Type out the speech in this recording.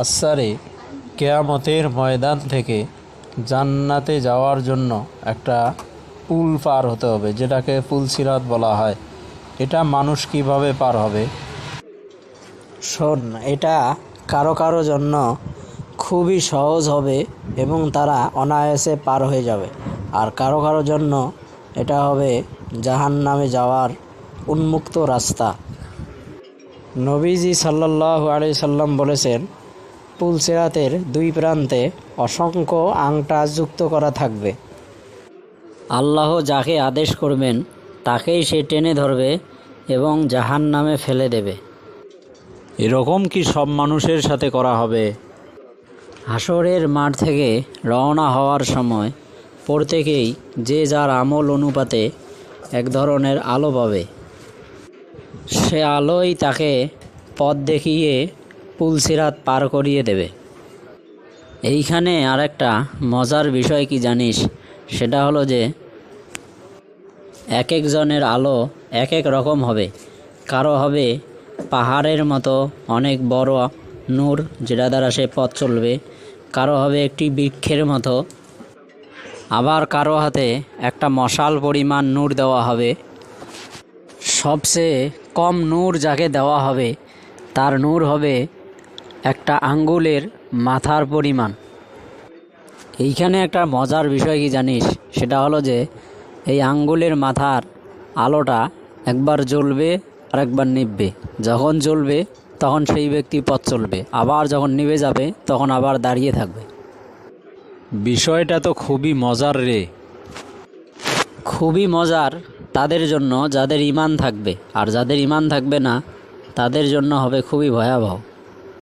আসারে কেয়ামতের ময়দান থেকে জান্নাতে যাওয়ার জন্য একটা পুল পার হতে হবে, যেটাকে পুল সিরাত বলা হয়। এটা মানুষ কীভাবে পার হবে? শোন, এটা কারও কারও জন্য খুবই সহজ হবে এবং তারা অনায়াসে পার হয়ে যাবে। আর কারও কারও জন্য এটা হবে জাহান নামে যাওয়ার উন্মুক্ত রাস্তা। নবীজি সাল্লাহ আলি সাল্লাম বলেছেন পুলসেরাতের দুই প্রান্তে অসংখ্য আংটা যুক্ত করা থাকবে। আল্লাহ যাকে আদেশ করবেন তাকেই সে টেনে ধরবে এবং জাহান নামে ফেলে দেবে। এরকম কি সব মানুষের সাথে করা হবে? হাসরের মাঠ থেকে রওনা হওয়ার সময় প্রত্যেকেই যে যার আমল অনুপাতে এক ধরনের আলো পাবে। সে আলোই তাকে পথ দেখিয়ে পুলসিরাত পার করিয়ে দেবে। এইখানে আরেকটা মজার বিষয় কি জানিস? সেটা হলো যে এক একজনের আলো এক এক রকম হবে। কারও হবে পাহাড়ের মতো অনেক বড় নূর যেটা দ্বারা সে পথ চলবে। কারও হবে একটি বৃক্ষের মতো। আবার কারও হাতে একটা মশাল পরিমাণ নূর দেওয়া হবে। সবচেয়ে কম নূর যাকে দেওয়া হবে, তার নূর হবে একটা আঙ্গুলের মাথার পরিমাণ। এইখানে একটা মজার বিষয় কি জানিস? সেটা হলো যে, এই আঙ্গুলের মাথার আলোটা একবার জ্বলবে আর একবার নিভবে। যখন জ্বলবে, তখন সেই ব্যক্তি পথ চলবে। আবার যখন নিভে যাবে, তখন আবার দাঁড়িয়ে থাকবে। বিষয়টা তো খুবই মজার রে। খুবই মজার তাদের জন্য যাদের ইমান থাকবে। আর যাদের ইমান থাকবে না, তাদের জন্য হবে খুবই ভয়াবহ।